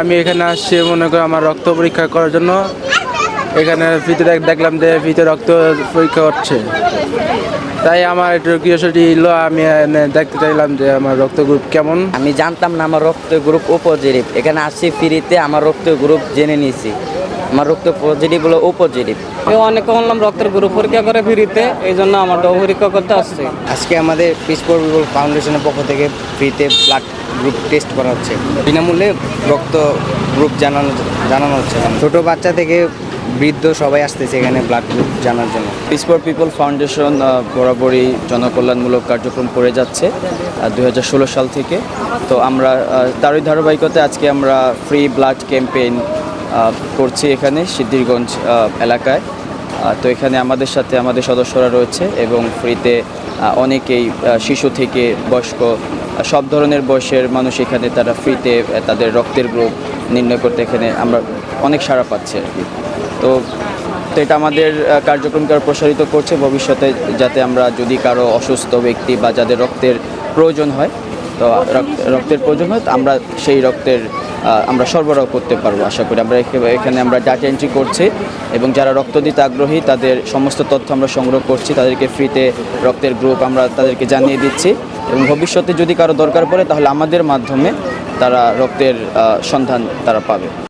আমি এখানে আসছি মনে করি আমার রক্ত পরীক্ষা করার জন্য। এখানে ভিতরে দেখলাম যে ভিতরে রক্ত পরীক্ষা করছে তাই আমার একটু কিউরিয়াসিটি এলো আমি দেখতে চাইলাম যে আমার রক্ত গ্রুপ কেমন। আমি জানতাম না আমার রক্ত গ্রুপ পজিটিভ এখানে আসছি ফ্রিতে আমার রক্ত গ্রুপ জেনে নিয়েছি। আমার রক্ত পজিটিভ হলো ও পজিটিভ কেউ অনেকে বললাম রক্তের গ্রুপ পরীক্ষা করে ফ্রিতে এই জন্য আমারটাও পরীক্ষা করতে আসছে। আজকে আমাদের পিস পিপল ফাউন্ডেশনের পক্ষ থেকে ফ্রিতে ব্লাড গ্রুপ টেস্ট করা হচ্ছে। বিনামূল্যে রক্ত গ্রুপ জানানো জানানো হচ্ছে। ছোট বাচ্চা থেকে বৃদ্ধ সবাই আসতেছে এখানে ব্লাড গ্রুপ জানার জন্য। পিস ফর পিপল ফাউন্ডেশন বরাবরই জনকল্যাণমূলক কার্যক্রম করে যাচ্ছে দুই হাজার ষোলো সাল থেকে। তো আমরা তারই ধারাবাহিকতায় আজকে আমরা ফ্রি ব্লাড ক্যাম্পেইন করছি এখানে সিদ্ধিরগঞ্জ এলাকায়। তো এখানে আমাদের সাথে আমাদের সদস্যরা রয়েছে এবং ফ্রিতে অনেকেই শিশু থেকে বয়স্ক সব ধরনের বয়সের মানুষ এখানে তারা ফ্রিতে তাদের রক্তের গ্রুপ নির্ণয় করতে এখানে আমরা অনেক সাড়া পাচ্ছি আর কি। তো তো এটা আমাদের কার্যক্রমকে প্রসারিত করছে। ভবিষ্যতে যাতে আমরা যদি কারও অসুস্থ ব্যক্তি বা যাদের রক্তের প্রয়োজন হয় তো রক্তের প্রয়োজন হয় আমরা সেই রক্তের আমরা সরবরাহ করতে পারব, আশা করি। আমরা এখে- এখানে আমরা ডাটা এন্ট্রি করছি এবং যারা রক্ত দিতে আগ্রহী, তাদের সমস্ত তথ্য আমরা সংগ্রহ করছি, তাদেরকে ফ্রিতে রক্তের গ্রুপ আমরা তাদেরকে জানিয়ে দিচ্ছি এবং ভবিষ্যতে যদি কারও দরকার পড়ে, তাহলে আমাদের মাধ্যমে তারা রক্তের সন্ধান তারা পাবে।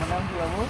Menang dua Bu.